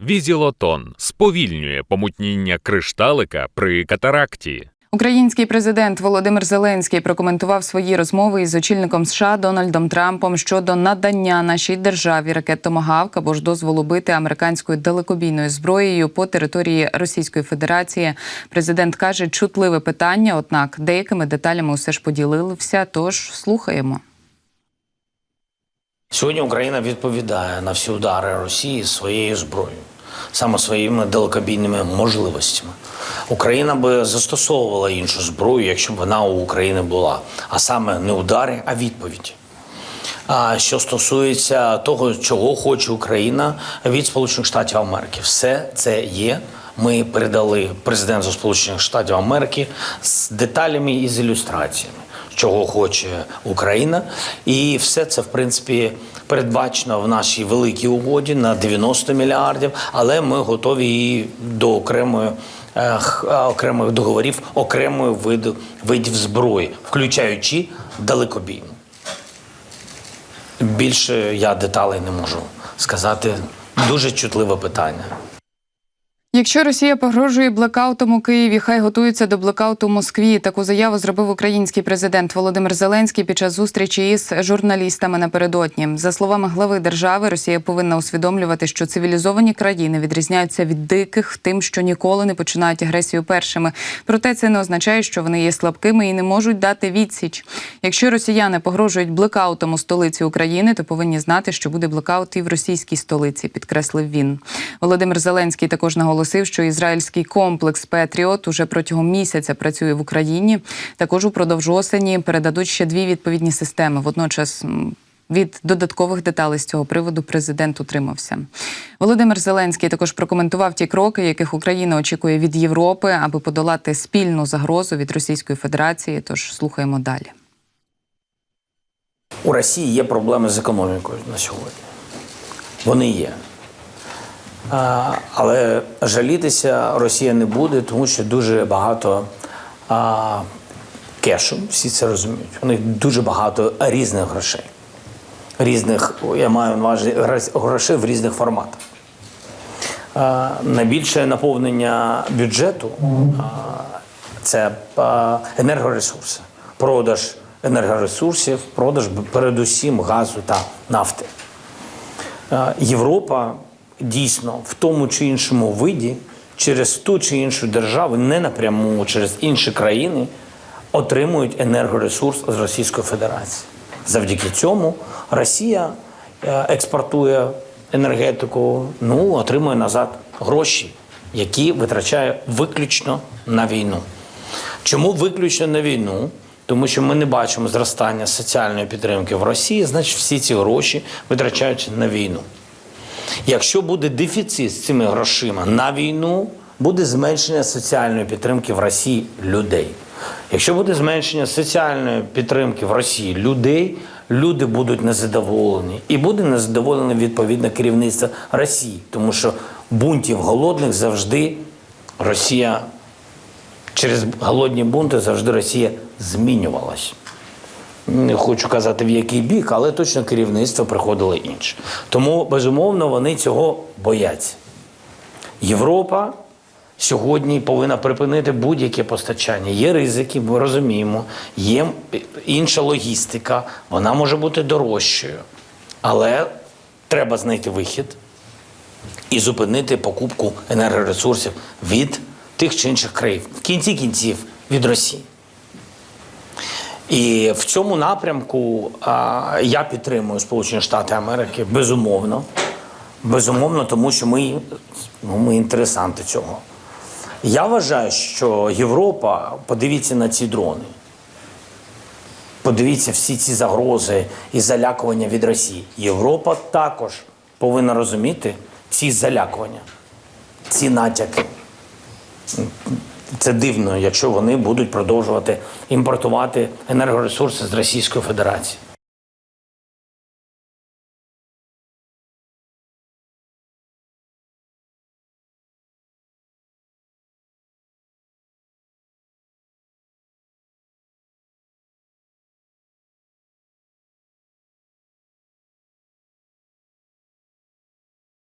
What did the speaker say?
Візілотон сповільнює помутніння кришталика при катаракті. Український президент Володимир Зеленський прокоментував свої розмови із очільником США Дональдом Трампом щодо надання нашій державі ракет «Томагавк» або ж дозволу бити американською далекобійною зброєю по території Російської Федерації. Президент каже, чутливе питання, однак деякими деталями усе ж поділився. Тож слухаємо. Сьогодні Україна відповідає на всі удари Росії своєю зброєю, саме своїми далекобійними можливостями. Україна би застосовувала іншу зброю, якщо б вона у України була, а саме не удари, а відповіді. А що стосується того, чого хоче Україна від Сполучених Штатів Америки, все це є. Ми передали президенту Сполучених Штатів Америки з деталями і з ілюстраціями, чого хоче Україна, і все це в принципі передбачено в нашій великій угоді на 90 мільярдів. Але ми готові і до окремої е, окремих договорів, окремої виду видів зброї, включаючи далекобійну. Більше я деталей не можу сказати. Дуже чутливе питання. Якщо Росія погрожує блекаутом у Києві, хай готується до блекауту в Москві. Таку заяву зробив український президент Володимир Зеленський під час зустрічі із журналістами напередодні. За словами глави держави, Росія повинна усвідомлювати, що цивілізовані країни відрізняються від диких тим, що ніколи не починають агресію першими. Проте це не означає, що вони є слабкими і не можуть дати відсіч. Якщо росіяни погрожують блекаутом у столиці України, то повинні знати, що буде блекаут і в російській столиці, підкреслив він. Володимир Зеленський також наголосив, що ізраїльський комплекс Петріот уже протягом місяця працює в Україні. Також упродовж осені передадуть ще дві відповідні системи. Водночас. Від додаткових деталей з цього приводу президент утримався. Володимир Зеленський також прокоментував ті кроки, яких Україна очікує від Європи, аби подолати спільну загрозу від Російської Федерації. Тож слухаємо далі. У Росії є проблеми з економікою на сьогодні. Вони є. Але жалітися Росія не буде, тому що дуже багато кешу, всі це розуміють. У них дуже багато різних грошей. Різних, я маю увазі грошей в різних форматах. Найбільше наповнення бюджету це енергоресурси, продаж енергоресурсів, продаж передусім газу та нафти. Європа дійсно в тому чи іншому виді через ту чи іншу державу, не напряму через інші країни, отримують енергоресурс з Російської Федерації. Завдяки цьому Росія е, експортує енергетику, ну отримує назад гроші, які витрачає виключно на війну. Чому виключно на війну? Тому що ми не бачимо зростання соціальної підтримки в Росії, значить всі ці гроші витрачаються на війну. Якщо буде дефіцит з цими грошима на війну, буде зменшення соціальної підтримки в Росії людей. Якщо буде зменшення соціальної підтримки в Росії людей, люди будуть незадоволені. І буде незадоволене відповідне керівництво Росії, тому що бунтів голодних завжди Росія через голодні бунти завжди Росія змінювалась. Не хочу казати в який бік, але точно керівництво приходило інше. Тому, безумовно, вони цього бояться. Європа сьогодні повинна припинити будь-яке постачання. Є ризики, ми розуміємо, є інша логістика, вона може бути дорожчою. Але треба знайти вихід і зупинити покупку енергоресурсів від тих чи інших країн. В кінці кінців від Росії. І в цьому напрямку я підтримую Сполучені Штати Америки безумовно. Безумовно, тому що ми, ну, ми інтересанти цього. Я вважаю, що Європа, подивіться на ці дрони. Подивіться всі ці загрози і залякування від Росії. Європа також повинна розуміти ці залякування, ці натяки. Це дивно, якщо вони будуть продовжувати імпортувати енергоресурси з Російської Федерації.